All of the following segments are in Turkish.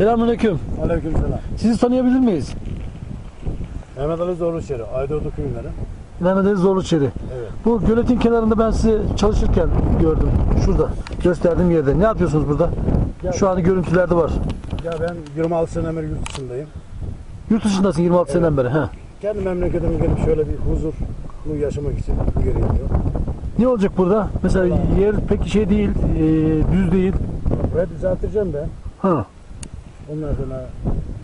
Selamünaleyküm. Aleykümselam. Sizi tanıyabilir miyiz? Mehmet Ali Zorluçeri, Aydoğdu köyünleri. Mehmet Ali Zorluçeri. Evet. Bu göletin kenarında ben sizi çalışırken gördüm. Şurada gösterdiğim yerde. Ne yapıyorsunuz burada? Ya- Şu an görüntülerde var. Ya ben 26 senedir yurt dışındayım. Yurt dışındasın 26 seneden beri. He. Kendi memleketime gelip şöyle bir huzurlu yaşamak için gerekiyor. Ne olacak burada? Mesela Vallahi- yer pek şey değil, e, düz değil. Ve düzelttireceğim ben. Ha. Ondan sonra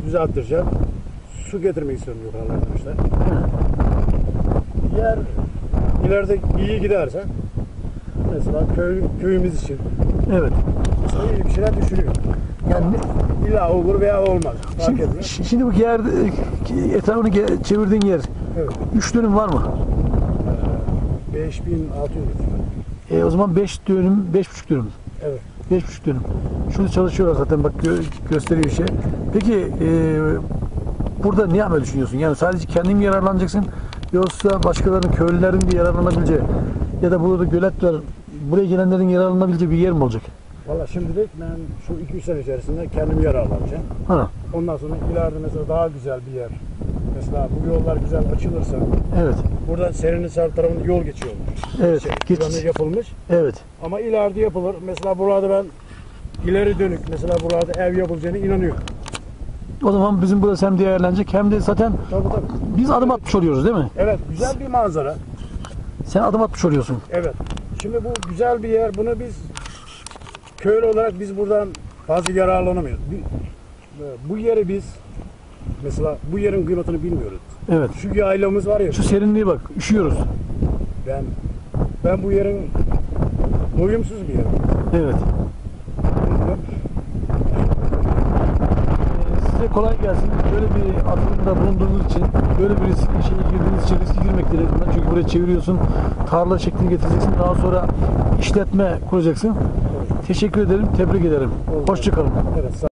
düzelttireceğim. Su getirmek istiyorum yukarılardan işte. Yer ileride iyi giderse mesela köy, köyümüz için Evet. iyi bir şeyler düşünüyor. Yani İlla olur veya olmaz. Fark şimdi, etmiyor. şi- şimdi bu yer etrafını ge- çevirdiğin yer Evet. 3 dönüm var mı? 5600 E, o zaman 5 dönüm, 5,5 dönüm. Evet. 5,5 dönüm. Şurada çalışıyorlar zaten bak gö- gösteriyor şey. Peki e, burada ne yapmayı düşünüyorsun? Yani sadece kendin mi yararlanacaksın yoksa başkalarının köylülerin de yararlanabileceği ya da burada gölet var buraya gelenlerin yararlanabileceği bir yer mi olacak? Valla şimdilik ben şu 2-3 sene içerisinde kendim yararlanacağım. Ha, Ondan sonra ileride mesela daha güzel bir yer. Mesela bu yollar güzel açılırsa evet. buradan Serinhisar tarafında yol geçiyorlar. Evet, Şey, geç- planı yapılmış Evet. ama ileride yapılır. Mesela burada ben ileri dönük mesela burada ev yapılacağına inanıyorum. O zaman bizim burası hem değerlenecek hem de zaten Tabii tabii. biz adım atmış oluyoruz değil mi? Evet güzel bir manzara. Sen adım atmış oluyorsun. Evet. Şimdi bu güzel bir yer. Bunu biz köylü olarak biz buradan fazla yararlanamıyoruz. Bu yeri biz mesela bu yerin kıymetini bilmiyoruz. Evet. Şu yaylamız var ya. Şu serinliğe bak. Üşüyoruz. Ben ben bu yerin doyumsuz bir yer. Evet. Size kolay gelsin. Böyle bir atılımda bulunduğunuz için, böyle bir risk, şeye girdiğiniz için riske girmektir. Çünkü buraya çeviriyorsun, tarla şeklini getireceksin. Daha sonra işletme kuracaksın. Teşekkür ederim, tebrik ederim. Hoşçakalın. Evet.